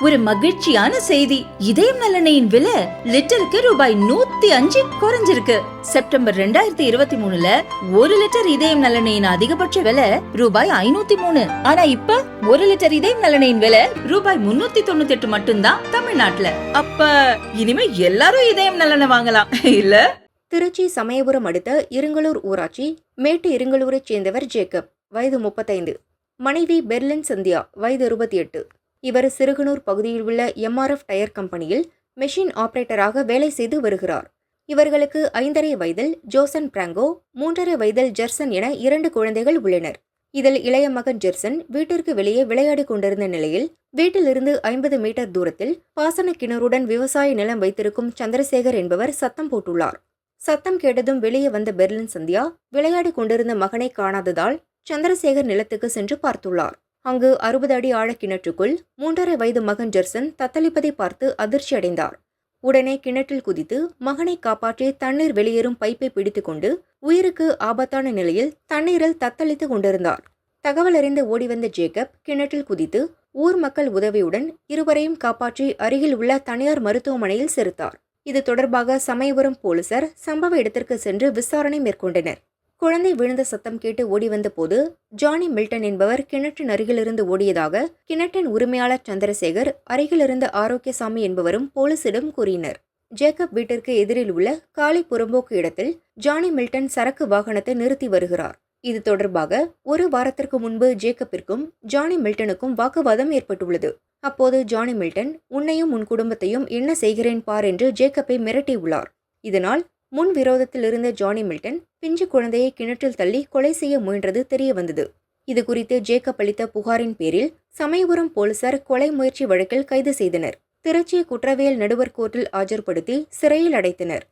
ஒரு மகிழ்ச்சியான செய்தி. இதயம் நல்லெண்ணெயின் விலை லிட்டருக்கு ரூபாய் நூத்தி அஞ்சு குறைஞ்சிருக்கு. செப்டம்பர் ரெண்டாயிரத்தி இருபத்தி மூணுல ஒரு லிட்டர் இதயம் நலனையின் அதிகபட்ச விலை ரூபாய் ஐநூத்தி மூணு. ஆனா இப்ப ஒரு லிட்டர் இதயம் நலனையின் விலை ரூபாய் முன்னூத்தி தொண்ணூத்தி எட்டு மட்டும்தான் தமிழ்நாட்டுல. அப்ப இனிமே எல்லாரும் இதயம் நலனை வாங்கலாம். இல்ல? திருச்சி சமயபுரம் அடுத்த இருங்கலூர் ஊராட்சி மேட்டு இருங்கலூரைச் சேர்ந்தவர் ஜேக்கப் வயது முப்பத்தைந்து. மனைவி பெர்லின் சந்தியா வயது இருபத்தி எட்டு. இவர் சிறுகனூர் பகுதியில் உள்ள எம்ஆர்எஃப் டயர் கம்பெனியில் மெஷின் ஆபரேட்டராக வேலை செய்து வருகிறார். இவர்களுக்கு ஐந்தரை வயதில் ஜோசன் பிராங்கோ மூன்றரை வயதில் ஜெர்சன் என இரண்டு குழந்தைகள் உள்ளனர். இதில் இளைய மகன் ஜெர்சன் வீட்டிற்கு வெளியே விளையாடிக் கொண்டிருந்த நிலையில் வீட்டிலிருந்து ஐம்பது மீட்டர் தூரத்தில் பாசன கிணறுடன் விவசாய நிலம் வைத்திருக்கும் சந்திரசேகர் என்பவர் சத்தம் போட்டுள்ளார். சத்தம் கேட்டதும் வெளியே வந்த பெர்லின் சந்தியா விளையாடிக் கொண்டிருந்த மகனை காணாததால் சந்திரசேகர் நிலத்துக்கு சென்று பார்த்துள்ளார். அங்கு அறுபது அடி ஆழ கிணற்றுக்குள் மூன்றரை வயது மகன் ஜெர்சன் தத்தளிப்பதை பார்த்து அதிர்ச்சி அடைந்தார். உடனே கிணற்றில் குதித்து மகனை காப்பாற்றி தண்ணீர் வெளியேறும் பைப்பை பிடித்துக்கொண்டு உயிருக்கு ஆபத்தான நிலையில் தண்ணீரில் தத்தளித்து கொண்டிருந்தார். தகவல் அறிந்த ஓடிவந்த ஜேக்கப் கிணற்றில் குதித்து ஊர் மக்கள் உதவியுடன் இருவரையும் காப்பாற்றி அருகில் உள்ள தனியார் மருத்துவமனையில் சேர்த்தார் இது தொடர்பாக சமயபுரம் போலீசார் சம்பவ இடத்திற்கு சென்று விசாரணை மேற்கொண்டனர். குழந்தை விழுந்த சத்தம் கேட்டு ஓடி வந்தபோது ஜானி மில்டன் என்பவர் கிணற்றின் அருகிலிருந்து ஓடியதாக கிணற்றின் உரிமையாளர் சந்திரசேகர் அருகிலிருந்த ஆரோக்கியசாமி என்பவரும் போலீசிடம் கூறினர். ஜேக்கப் வீட்டிற்கு எதிரில் உள்ள காலி புறம்போக்கு இடத்தில் ஜானி மில்டன் சரக்கு வாகனத்தை நிறுத்தி வருகிறார். இது தொடர்பாக ஒரு வாரத்திற்கு முன்பு ஜேக்கப்பிற்கும் ஜானி மில்டனுக்கும் வாக்குவாதம் ஏற்பட்டுள்ளது. அப்போது ஜானி மில்டன் உன்னையும் உன் குடும்பத்தையும் என்ன செய்கிறேன் பார் என்று ஜேக்கப்பை மிரட்டியுள்ளார். இதனால் முன் விரோதத்தில் இருந்த ஜானி மில்டன் பிஞ்சு குழந்தையை கிணற்றில் தள்ளி கொலை செய்ய முயன்றது தெரிய வந்தது இது குறித்து ஜேக்கப் அளித்த புகாரின் பேரில் சமயபுரம் போலீசார் கொலை முயற்சி வழக்கில் கைது செய்தனர். திருச்சி குற்றவியல் நடுவர் கோர்ட்டில் ஆஜர்படுத்தி சிறையில் அடைத்தனர்.